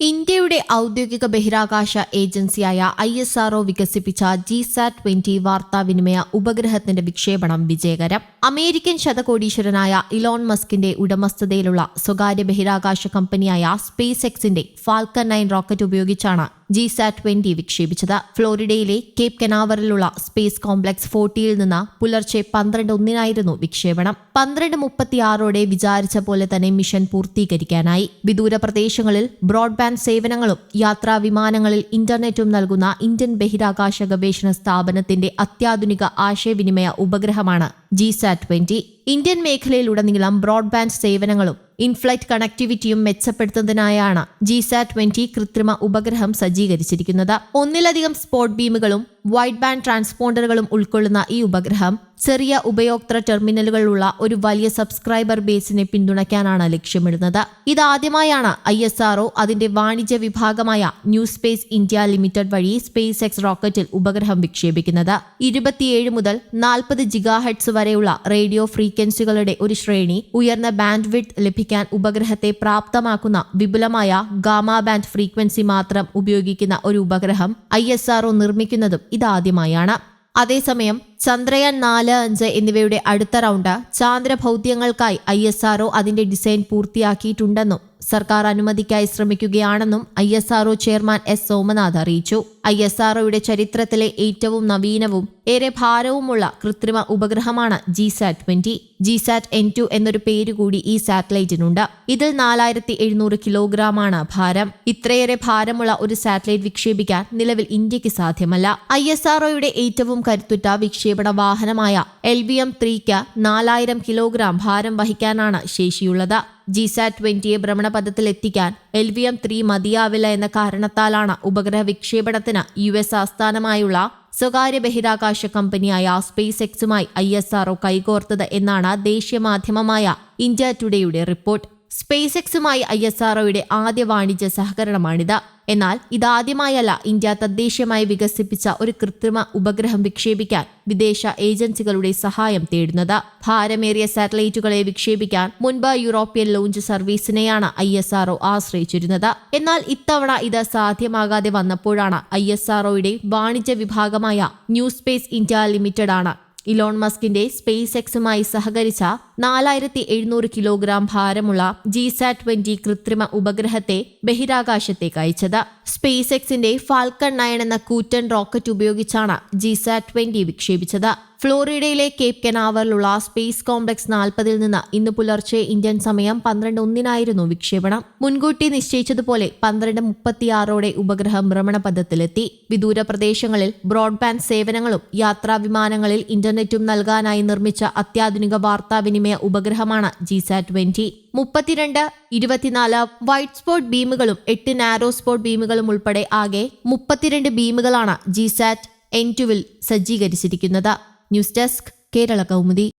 ഇന്ത്യയുടെ ഔദ്യോഗിക ബഹിരാകാശ ഏജൻസിയായ ഐ എസ് ആർഒ വികസിപ്പിച്ച ജി സാറ്റ് ട്വന്റി വാർത്താവിനിമയ ഉപഗ്രഹത്തിന്റെ വിക്ഷേപണം വിജയകരം. അമേരിക്കൻ ശതകോടീശ്വരനായ ഇലോൺ മസ്കിന്റെ ഉടമസ്ഥതയിലുള്ള സ്വകാര്യ ബഹിരാകാശ കമ്പനിയായ സ്പേസ് എക്സിന്റെ ഫാൽക്കൺ നയൻ റോക്കറ്റ് ഉപയോഗിച്ചാണ് ജി സാറ്റ് ട്വന്റി വിക്ഷേപിച്ചത്. ഫ്ലോറിഡയിലെ കേപ് കനാവറിലുള്ള സ്പേസ് കോംപ്ലക്സ് ഫോർട്ടിയിൽ നിന്ന് പുലർച്ചെ പന്ത്രണ്ട് ഒന്നിനായിരുന്നു വിക്ഷേപണം. പന്ത്രണ്ട് മുപ്പത്തിയാറോടെ വിചാരിച്ച പോലെ തന്നെ മിഷൻ പൂർത്തീകരിക്കാനായി. വിദൂര പ്രദേശങ്ങളിൽ ബ്രോഡ്ബാൻഡ് സേവനങ്ങളും യാത്രാ വിമാനങ്ങളിൽ ഇന്റർനെറ്റും നൽകുന്ന ഇന്ത്യൻ ബഹിരാകാശ ഗവേഷണ സ്ഥാപനത്തിന്റെ അത്യാധുനിക ആശയവിനിമയ ഉപഗ്രഹമാണ് ജി സാറ്റ് ട്വന്റി. ഇന്ത്യൻ മേഖലയിലുടനീളം ബ്രോഡ്ബാൻഡ് സേവനങ്ങളും ഇൻഫ്ലൈറ്റ് കണക്ടിവിറ്റിയും മെച്ചപ്പെടുത്തുന്നതിനായാണ് ജി സാറ്റ് ട്വന്റി കൃത്രിമ ഉപഗ്രഹം സജ്ജീകരിച്ചിരിക്കുന്നത്. ഒന്നിലധികം സ്പോട്ട് ബീമുകളും വൈഡ് ബാൻഡ് ട്രാൻസ്പോണ്ടറുകളും ഉൾക്കൊള്ളുന്ന ഈ ഉപഗ്രഹം ചെറിയ ഉപയോക്തൃ ടെർമിനലുകളുള്ള ഒരു വലിയ സബ്സ്ക്രൈബർ ബേസിനെ പിന്തുണയ്ക്കാനാണ് ലക്ഷ്യമിടുന്നത്. ഇതാദ്യമായാണ് ഐ എസ് ആർഒ അതിന്റെ വാണിജ്യ വിഭാഗമായ ന്യൂ സ്പേസ് ഇന്ത്യ ലിമിറ്റഡ് വഴി സ്പേസ് എക്സ് റോക്കറ്റിൽ ഉപഗ്രഹം വിക്ഷേപിക്കുന്നത്. ഇരുപത്തിയേഴ് മുതൽ നാൽപ്പത് ജിഗാഹെഡ്സ് വരെയുള്ള റേഡിയോ ഫ്രീക്വൻസികളുടെ ഒരു ശ്രേണി ഉയർന്ന ബാൻഡ് വിഡ്ത് ലഭിക്കാൻ ഉപഗ്രഹത്തെ പ്രാപ്തമാക്കുന്ന വിപുലമായ ഗാമ ബാൻഡ് ഫ്രീക്വൻസി മാത്രം ഉപയോഗിക്കുന്ന ഒരു ഉപഗ്രഹം ഐ നിർമ്മിക്കുന്നതും ഇതാദ്യമായാണ്. അതേസമയം ചന്ദ്രയാൻ നാല് അഞ്ച് എന്നിവയുടെ അടുത്ത റൗണ്ട് ചാന്ദ്രഭൗത്യങ്ങൾക്കായി ഐ എസ് ആർഒ അതിന്റെ ഡിസൈൻ പൂർത്തിയാക്കിയിട്ടുണ്ടെന്നും സർക്കാർ അനുമതിക്കായി ശ്രമിക്കുകയാണെന്നും I S R O chairman S Somanath അറിയിച്ചു. ഐ എസ് ആർഒയുടെ ചരിത്രത്തിലെ ഏറ്റവും നവീനവും ഏറെ ഭാരവുമുള്ള കൃത്രിമ ഉപഗ്രഹമാണ് GSAT twenty GSAT N two എന്നൊരു പേരുകൂടി ഈ സാറ്റലൈറ്റിനുണ്ട്. ഇതിൽ നാലായിരത്തി എഴുന്നൂറ് കിലോഗ്രാമാണ് ഭാരം. ഇത്രയേറെ ഭാരമുള്ള ഒരു സാറ്റലൈറ്റ് വിക്ഷേപിക്കാൻ നിലവിൽ ഇന്ത്യയ്ക്ക് സാധ്യമല്ല. ഐ എസ് ആർഒയുടെ ഏറ്റവും കരുത്തുറ്റ വിക്ഷേപണ വാഹനമായ എൽ വി എം ത്രീക്ക് നാലായിരം കിലോഗ്രാം ഭാരം വഹിക്കാനാണ് ശേഷിയുള്ളത്. ജി സാറ്റ് ട്വന്റിയെ ഭ്രമണപഥത്തിൽ എത്തിക്കാൻ എൽ വി എം ത്രീ മതിയാവില്ല എന്ന കാരണത്താലാണ് ഉപഗ്രഹ വിക്ഷേപണത്തിന് യു എസ് ആസ്ഥാനമായുള്ള സ്വകാര്യ ബഹിരാകാശ കമ്പനിയായ സ്പേസ് എക്സുമായി ഐ എസ് ആർഒ കൈകോർത്തത് എന്നാണ് ദേശീയ മാധ്യമമായ ഇന്ത്യ ടുഡേയുടെ റിപ്പോർട്ട്. സ്പേസ് എക്സുമായി ഐ എസ് ആർഒയുടെ ആദ്യ വാണിജ്യ സഹകരണമാണിത്. എന്നാൽ ഇതാദ്യമായല്ല ഇന്ത്യ തദ്ദേശീയമായി വികസിപ്പിച്ച ഒരു കൃത്രിമ ഉപഗ്രഹം വിക്ഷേപിക്കാൻ വിദേശ ഏജൻസികളുടെ സഹായം തേടുന്നത്. ഭാരമേറിയ സാറ്റലൈറ്റുകളെ വിക്ഷേപിക്കാൻ മുൻപ് യൂറോപ്യൻ ലോഞ്ച് സർവീസിനെയാണ് ഐ എസ് ആർഒ ആശ്രയിച്ചിരുന്നത്. എന്നാൽ ഇത്തവണ ഇത് സാധ്യമാകാതെ വന്നപ്പോഴാണ് ഐ എസ് ആർഒയുടെ വാണിജ്യ വിഭാഗമായ ന്യൂ സ്പേസ് ഇന്ത്യ ലിമിറ്റഡ് ആണ് ഇലോൺ മസ്കിന്റെ സ്പേസ് എക്സുമായി സഹകരിച്ച നാലായിരത്തി എഴുന്നൂറ് കിലോഗ്രാം ഭാരമുള്ള ജിസാറ്റ് ട്വന്റി കൃത്രിമ ഉപഗ്രഹത്തെ ബഹിരാകാശത്തേക്ക് അയച്ചത്. സ്പേസ് എക്സിന്റെ ഫാൽക്കൺ നയൻ എന്ന കൂറ്റൻ റോക്കറ്റ് ഉപയോഗിച്ചാണ് ജിസാറ്റ് ട്വന്റി വിക്ഷേപിച്ചത്. ഫ്ലോറിഡയിലെ കേപ് കെനാവറിലുള്ള സ്പേസ് കോംപ്ലക്സ് നാൽപ്പതിൽ നിന്ന് ഇന്ന് പുലർച്ചെ ഇന്ത്യൻ സമയം പന്ത്രണ്ട് ഒന്നിനായിരുന്നു വിക്ഷേപണം. മുൻകൂട്ടി നിശ്ചയിച്ചതുപോലെ പന്ത്രണ്ട് മുപ്പത്തിയാറോടെ ഉപഗ്രഹം ഭ്രമണപഥത്തിലെത്തി. വിദൂര പ്രദേശങ്ങളിൽ ബ്രോഡ്ബാൻഡ് സേവനങ്ങളും യാത്രാ വിമാനങ്ങളിൽ ഇന്റർനെറ്റും നൽകാനായി നിർമ്മിച്ച അത്യാധുനിക വാർത്താവിനിമയ ഉപഗ്രഹമാണ് ജിസാറ്റ് ട്വന്റി മുപ്പത്തിരണ്ട് ഇരുപത്തിനാല് വൈറ്റ് സ്പോട്ട് ബീമുകളും എട്ട് നാരോ സ്പോട്ട് ബീമുകളും ഉൾപ്പെടെ ആകെ മുപ്പത്തിരണ്ട് ബീമുകളാണ് ജിസാറ്റ് എൻ ടുവിൽ സജ്ജീകരിച്ചിരിക്കുന്നത്. News desk Kerala Kaumudi.